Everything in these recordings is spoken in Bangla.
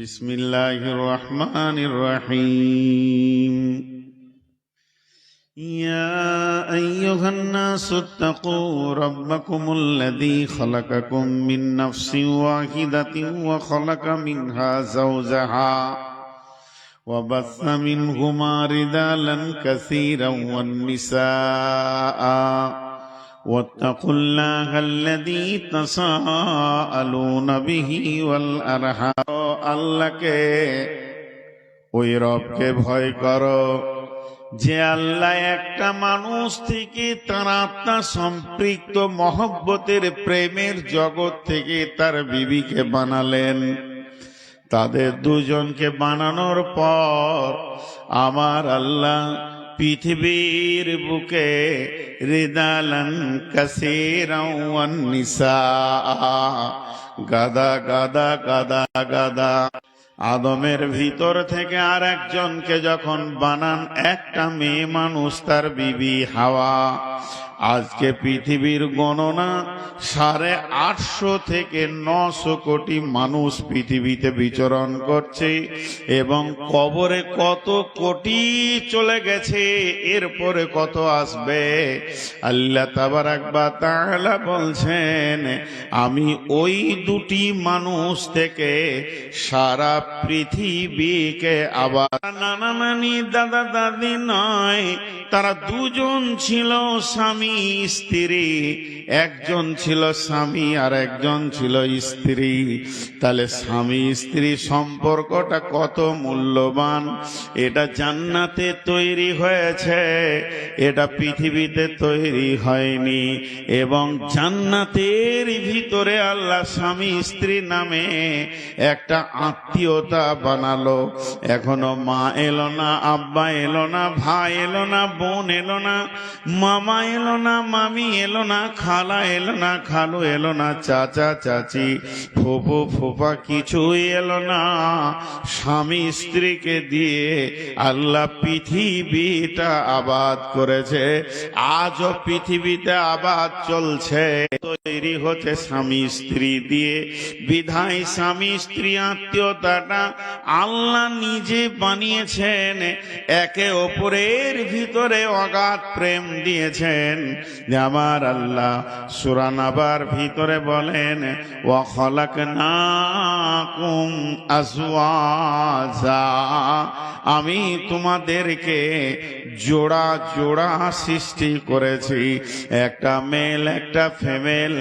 بسم الله الرحمن الرحيم. يا أيها الناس اتقوا ربكم الذي خلقكم من نفس واحدة وخلق منها زوجها وبث منهما رجالا كثيرا والنساء. واتقوا الله الذي تساءلون به والأرحام. আল্লাহকে। ওই রবকে ভয় করো। যে আল্লাহ একটা মানুষ থেকে তার আত্মা সম্পৃক্ত মহব্বতের প্রেমের জগৎ থেকে তার বিবিকে বানালেন। তাদের দুজনকে বানানোর পর আমার আল্লাহ পৃথিবীর বুকে রিদালান কাসিরাওয়ান নিসা। গাদা গাদা গাদা গাদা। আদমের ভিতর থেকে আর একজনকে যখন বানান, একটা মেয়ে মানুষ তার বিবি হাওয়া। আজকে পৃথিবীর গণনা সাড়ে আটশো থেকে নশো কোটি মানুষ পৃথিবীতে বিচরণ করছে এবং কবরে কত কোটি চলে গেছে, এরপরে কত আসবে? আল্লাহ তাবার একবার তাহলে বলছেন, আমি ওই দুটি মানুষ থেকে সারা পৃথিবীকে আবার নানা নানি দাদা দাদি নয় তারা দুজন ছিল স্বামী, স্ত্রী। একজন ছিল স্বামী আর একজন ছিল স্ত্রী। তাহলে স্বামী, স্ত্রী সম্পর্কটা কত মূল্যবান? এটা জান্নাতে তৈরি হয়েছে। এটা পৃথিবীতে তৈরি হয়নি। এবং জান্নাতের ভিতরে আল্লাহ স্বামী, স্ত্রী নামে একটা আত্মীয়তা বানালো। এখনও মা এলো না, আব্বা এলো না, ভাই এলো না বোন এলো না, মামা এলো না, মামি এলো না, খালা এলো না, খালু এলো না, চাচা, চাচি ফুপু ফুপা কিছুই এলো না। স্বামী স্ত্রীকে দিয়ে আল্লাহ পৃথিবীটা আবাদ করেছে, আজও পৃথিবীতে আবাদ চলছে। তৈরি হচ্ছে স্বামী স্ত্রী দিয়ে, বিধায় স্বামী স্ত্রী আত্মীয়তাটা আল্লাহ নিজে বানিয়েছেন, একে অপরের ভিতরে অগাধ প্রেম দিয়েছেন। যে আমার আল্লাহ সুরানাবার ভিতরে বলেন ও না কুম আমি তোমাদেরকে জোড়া জোড়া সৃষ্টি করেছি। একটা মেল একটা ফিমেল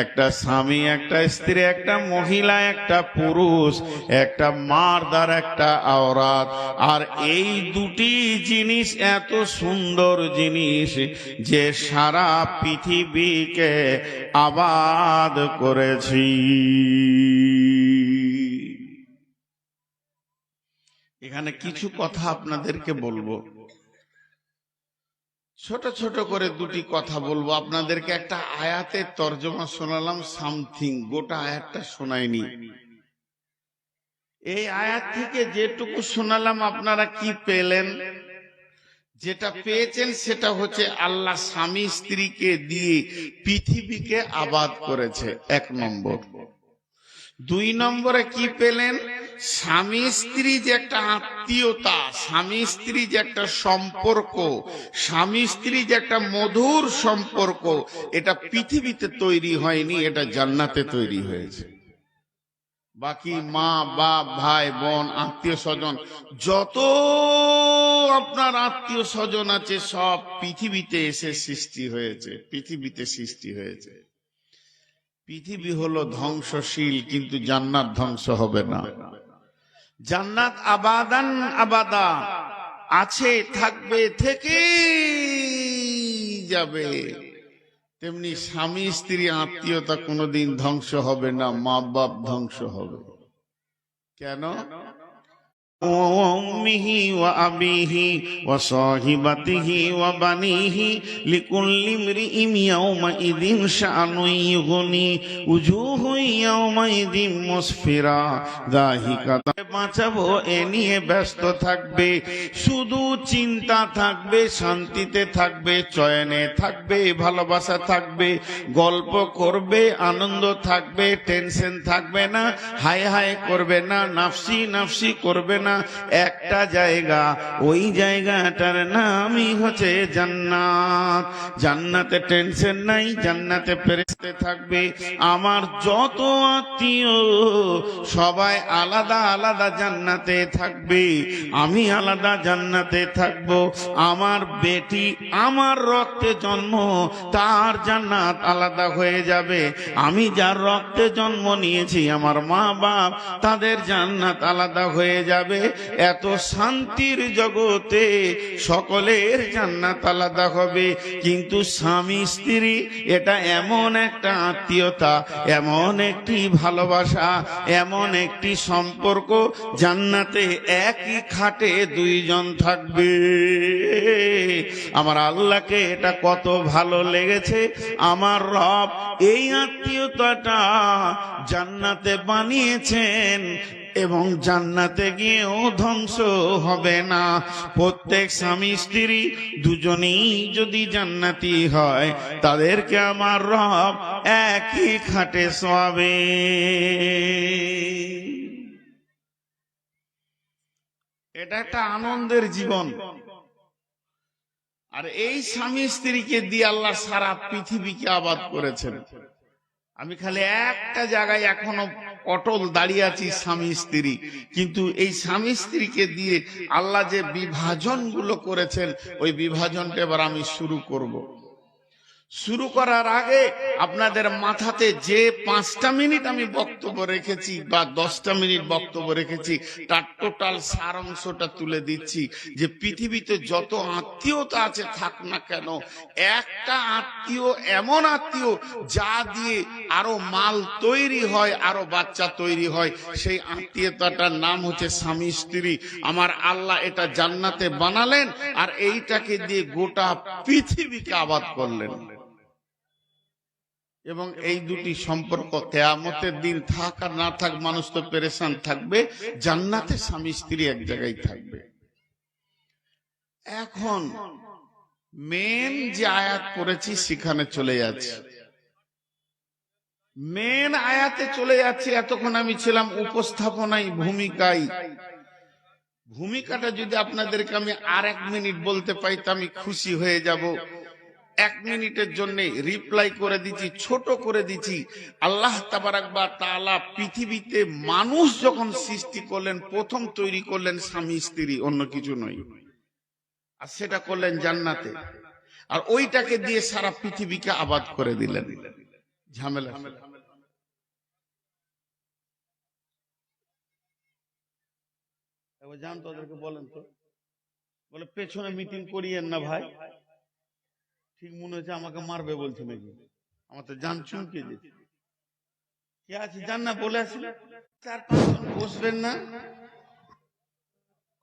একটা স্বামী, একটা স্ত্রী, একটা মহিলা, একটা পুরুষ, একটা মারদার, একটা আওরাত। আর এই দুটি জিনিস এত সুন্দর জিনিস যে সারা পৃথিবীকে আবাদ করেছি। এখানে কিছু কথা আপনাদেরকে বলব। ছোট ছোট করে দুটি কথা বলব। আপনাদেরকে একটা আয়াতের তর্জমা শোনালাম, সামথিং। গোটা আয়াতটা শোনায়নি এই আয়াত থেকে যেটুকু শোনালাম, আপনারা কি পেলেন? যেটা পেয়েছেন সেটা হচ্ছে আল্লাহ স্বামী স্ত্রীকে দিয়ে পৃথিবীকে আবাদ করেছে। এক নম্বর। দুই নম্বরে কি পেলেন? স্বামী স্ত্রী যে একটা আত্মীয়তা স্বামী স্ত্রী যে একটা সম্পর্ক। স্বামী স্ত্রী যে একটা মধুর সম্পর্ক। এটা পৃথিবীতে তৈরি হয়নি এটা জান্নাতে তৈরি হয়েছে। বাকি মা, বাপ, ভাই, বোন, আত্মীয় স্বজন, যত আপনার আত্মীয় স্বজন আছে, সব পৃথিবীতে এসে সৃষ্টি হয়েছে, পৃথিবীতে সৃষ্টি হয়েছে। পৃথিবী হলো ধ্বংসশীল, কিন্তু জান্নাত ধ্বংস হবে না। জান্নাত আবাদান আবাদা, আছে, থাকবে থেকে যাবে। তেমনি স্বামী স্ত্রী আত্মীয়তা কোনোদিন ধ্বংস হবে না মা বাপ ধ্বংস হবে কেন وأمه وأبيه وصاحبته وبنيه لكل امرئ يومئذ شأن يغني وجوه ইয়াউমাইদিন মুসফিরা দাহিকাতা বাঁচাবো, এ নিয়ে ব্যস্ত থাকবে। শুধু চিন্তা থাকবে, শান্তিতে থাকবে, চয়নে থাকবে, ভালোবাসা থাকবে, গল্প করবে, আনন্দ থাকবে, টেনশন থাকবে না, হায় হায় করবে না, নাফসি নাফসি করবে না। একটা জায়গা, ওই জায়গাটার নামই হচ্ছে জান্নাত। জান্নাতে টেনশন নাই, জান্নাতে পেরেস্তে থাকবে। আমার যত আত্মীয়? সবাই আলাদা আলাদা জান্নাতে থাকবে। আমি আলাদা জান্নাতে থাকব। আমার বেটি আমার রক্তে জন্ম, তার জান্নাত আলাদা হয়ে যাবে। আমি যার রক্তে জন্ম নিয়েছি, আমার মা বাপ, তাদের জান্নাত আলাদা হয়ে যাবে। এত শান্তির জগতে সকলের জান্নাত আলাদা হবে। কিন্তু স্বামী স্ত্রী, এটা এমন একটা আত্মীয়তা, এমন একটি ভালোবাসা, এমন একটি সম্পর্ক, জান্নাতে একই খাটে দুইজন থাকবে। আমার আল্লাহকে এটা কত ভালো লেগেছে। আমার রব এই আত্মীয়তাটা জান্নাতে বানিয়েছেন। এবং জান্নাতে গিয়েও ধ্বংস হবে না। প্রত্যেক স্বামী, স্ত্রী দুজনেই যদি জান্নাতি হয়, তাদেরকে আমার রব একই খাটে শোয়াবে। এটা একটা আনন্দের জীবন। আর এই স্বামী, স্ত্রীকে দিয়ে আল্লাহ সারা পৃথিবীকে আবাদ করেছেন। আমি খালি একটা জায়গায় এখনও অটল দাঁড়িয়ে আছি স্বামী, স্ত্রী কিন্তু এই স্বামী, স্ত্রীকে দিয়ে আল্লাহ যে বিভাজনগুলো করেছেন, ওই বিভাজনটা এবার আমি শুরু করব। শুরু করার আগে আপনাদের মাথাতে যে পাঁচটা মিনিট আমি বক্তব্য রেখেছি বা দশটা মিনিট বক্তব্য রেখেছি, তার টোটাল সারাংশটা তুলে দিচ্ছি যে পৃথিবীতে যত আত্মীয়তা আছে থাক না কেন, একটা আত্মীয় এমন আত্মীয় যা দিয়ে আরও মাল তৈরি হয়, আরও বাচ্চা তৈরি হয়, সেই আত্মীয়তাটার নাম হচ্ছে স্বামী স্ত্রী। আমার আল্লাহ এটা জান্নাতে বানালেন আর এইটাকে দিয়ে গোটা পৃথিবীকে আবাদ করলেন। এবং এই দুটি সম্পর্ক কেয়ামতের দিন থাক আর না থাক মানুষ তো পেরেশান থাকবে। জান্নাতে স্বামী স্ত্রী এক জায়গায় থাকবে। এখন মেন যে আয়াত পড়েছি সেখানে চলে যাচ্ছে। মেন আয়াতে চলে যাচ্ছে এতক্ষণ আমি ছিলাম উপস্থাপনায় ভূমিকায়। ভূমিকাটা যদি আপনাদেরকে আমি আর এক মিনিট বলতে পাই তা আমি খুশি হয়ে যাব। এক মিনিটের জন্য রিপ্লাই করে দিচ্ছি, ছোট করে দিচ্ছি। আল্লাহ তাআলা পৃথিবীতে মানুষ যখন সৃষ্টি করলেন, প্রথম তৈরি করলেন স্বামী, স্ত্রী, অন্য কিছু নয়। আর সেটা করলেন জান্নাতে। আর ওইটাকে দিয়ে সারা পৃথিবীকে আবাদ করে দিলেন। ঝামেলা এবার জান তো ওদেরকে বলেন তো। বলে, পেছনে মিটিং করিয়েন না ভাই। ঠিক মনে হচ্ছে আমাকে মারবে বলছে নাকি? আমার তো জান চুমকে যেতে কে আছে জান না বলে আসি চার পাঁচজন বসবেন না?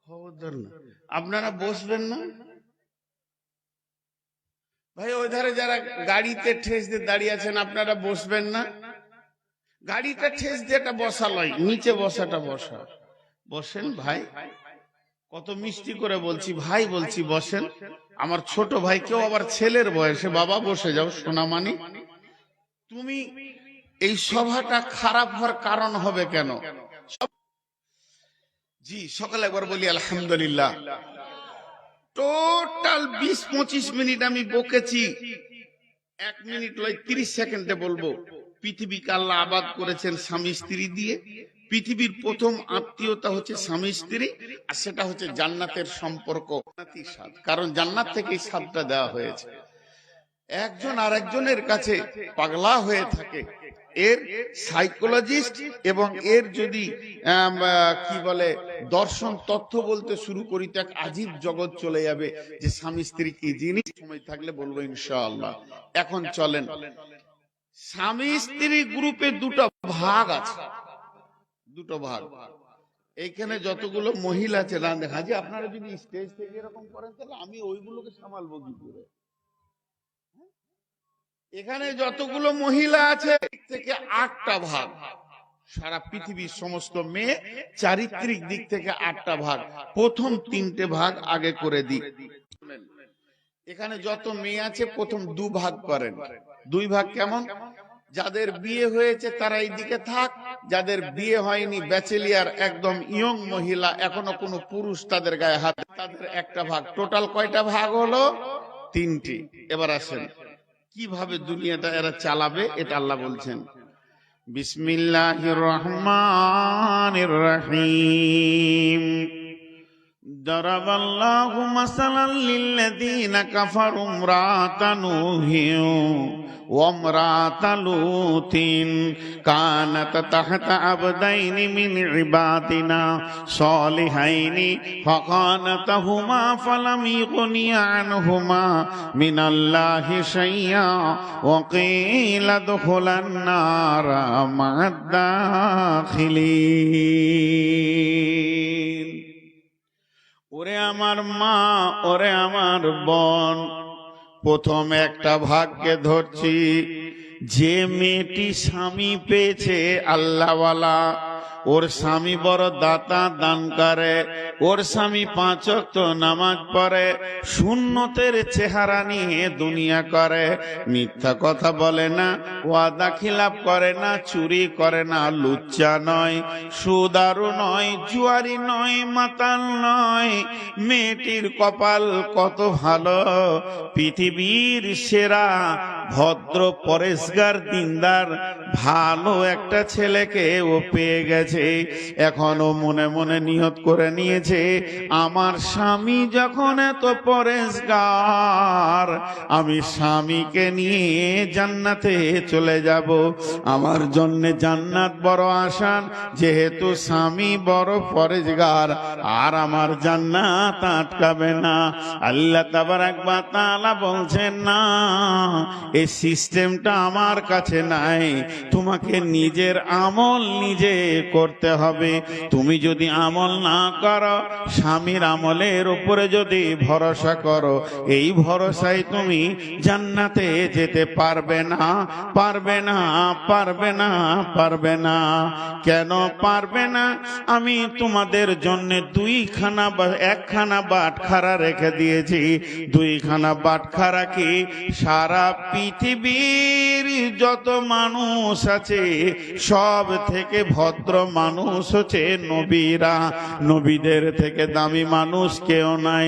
খবরদার না। আপনারা বসবেন না? ভাই, ওই ধারে যারা গাড়িতে ঠেস দিয়ে দাঁড়িয়ে আছেন, আপনারা বসবেন না? গাড়িটা ঠেস দিয়ে এটা বসা নিচে বসাটা বসা। বসেন ভাই। কত মিষ্টি করে বলছি, ভাই বলছি, বসেন। আমার ছোট ভাই কেউ আবার ছেলের বয়সে, বাবা বসে যাও সোনামানি তুমি এই সভাটা খারাপ হওয়ার কারণ হবে কেন? জি, সকালে একবার বলি, আলহামদুলিল্লাহ। টোটাল বিশ পঁচিশ মিনিট আমি বকেছি। এক মিনিট লয় তিরিশ সেকেন্ডে বলব। পৃথিবীকে আল্লাহ আবাদ করেছেন স্বামী স্ত্রী দিয়ে। পৃথিবীর প্রথম আত্মীয়তা হচ্ছে স্বামী, স্ত্রী, আর সেটা হচ্ছে জান্নাতের সম্পর্ক। কারণ জান্নাত থেকেই স্বাদটা দেওয়া হয়েছে। একজন আর একজনের কাছে পাগলা হয়ে থাকে। এর সাইকোলজিস্ট এবং এর যদি কি বলে, দর্শন তথ্য বলতে শুরু করি, তো এক আজীব জগৎ চলে যাবে যে স্বামী, স্ত্রী কি জিনিস? সময় থাকলে বলব ইনশাআল্লাহ। এখন চলেন। স্বামী, স্ত্রী গ্রুপে দুটো ভাগ আছে। দুটো ভাগ। এইখানে যতগুলো মহিলা আছে না দেখা যে আপনারা যদি স্টেজ থেকে এরকম করেন তাহলে আমি ওইগুলোকে সামালবো কি করে? এখানে যতগুলো মহিলা আছে থেকে আটটা ভাগ। সারা পৃথিবীর সমস্ত মেয়ে চারিত্রিক দিক থেকে আটটা ভাগ। প্রথম তিনটে ভাগ আগে করে দিই। এখানে যত মেয়ে আছে প্রথম দু ভাগ করেন। দুই ভাগ কেমন? যাদের বিয়ে হয়েছে তারা এইদিকে থাক যাদের বিয়ে হয়নি ব্যাচেলিয়ার একদম ইয়ং মহিলা এখনো কোনো পুরুষ তাদের গায়ে হাত তাদের একটা ভাগ টোটাল কয়টা ভাগ হলো তিনটি এবার আসেন কিভাবে দুনিয়াটা এরা চালাবে এটা আল্লাহ বলছেন বিসমিল্লাহির রহমানির রহিম ضرب الله مثلا للذين كفروا امرأة نوح وامرأة لوط كانت تحت عبدين من عبادنا صالحين فخانتهما فلم يغني عنهما من الله شيئا وقيل ادخلا النار مع الداخلين ওরে আমার মা ওরে আমার বোন প্রথম একটা ভাগকে ধরছি। যে মেয়েটি স্বামী পেয়েছে আল্লাহওয়ালা ওর স্বামী বড় দাতা দান করে, ওর স্বামী পাঁচ ওয়াক্ত নামাজ পড়ে শূন্যতের চেহারা নিয়ে দুনিয়া করে। মিথ্যা কথা বলে না, ওয়াদা খিলাপ করে না, চুরি করে না, লুচ্চা নয়, সুদারু নয়, জুয়ারি নয়, মাতাল নয়। মেয়েটির কপাল কত ভালো, পৃথিবীর সেরা ভদ্র পরেশগার দিনদার, ভালো একটা ছেলেকে ও পেয়ে গেছে। এখনও মনে মনে নিয়ত করে নিয়েছে, আমার স্বামী যখন এত পরেশগার আমি স্বামীকে নিয়ে জান্নাতে চলে যাব। আমার জন্য জান্নাত বড় আসান যেহেতু স্বামী বড় পরেশগার আর আমার জান্নাত আটকাবে না। আল্লাহ তাবার একবার তালা বলছেন, না এই সিস্টেমটা আমার কাছে নাই। তোমাকে নিজের আমল নিজে করতে হবে। তুমি যদি আমল না করো, স্বামীর আমলের উপরে যদি ভরসা করো, এই ভরসায় তুমি জান্নাতে যেতে পারবে না পারবে না পারবে না পারবে না। কেন পারবে না? আমি তোমাদের জন্য দুইখানা বা একখানা বাটখারা রেখে দিয়েছি। দুইখানা বাটখারা কি? সারা পৃথিবীর যত মানুষ আছে, সব থেকে ভদ্র মানুষ হচ্ছে নবীরা। নবীদের থেকে দামি মানুষ কেউ নাই।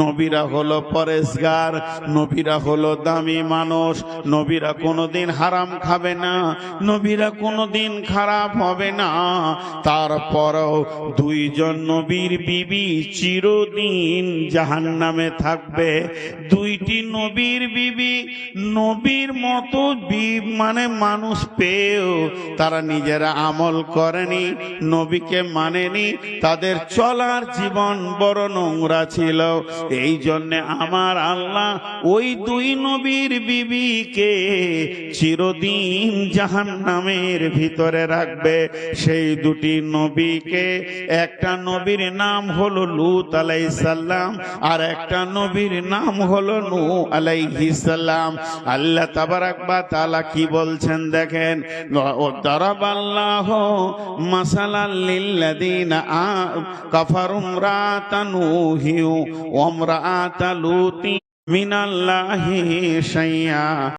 নবীরা হলো পরেশগার, নবীরা হলো দামি মানুষ। নবীরা কোনোদিন হারাম খাবে না, নবীরা কোনোদিন খারাপ হবে না। তারপরও দুইজন নবীর বিবি চিরদিন জাহান্নামে থাকবে। দুইটি নবীর বিবি নবীর মতো মানে মানুষ পেয়েও তারা নিজেরা আমল করেনি, নবীকে মানেনি, তাদের চলার জীবন বড় নোংরা ছিল। এই জন্য আমার আল্লাহ ওই দুই নবীর বিবিকে চিরদিন জাহান নামের ভিতরে রাখবে। সেই দুটি নবীকে, একটা নবীর নাম হলো লুত আলাইসাল্লাম আর একটা নবীর নাম হলো নু আলাইহিসাল্লাম আল্লাহ তাবারাক বা তাআলা কি বলছেন দেখেন? ও দারাবাল্লাহ মাসালা লিল্লাযিনা আ- কাফারু ইমরাতানুহি ওয়া ইমরাতালুতি মিনাল্লাহি শাইয়া।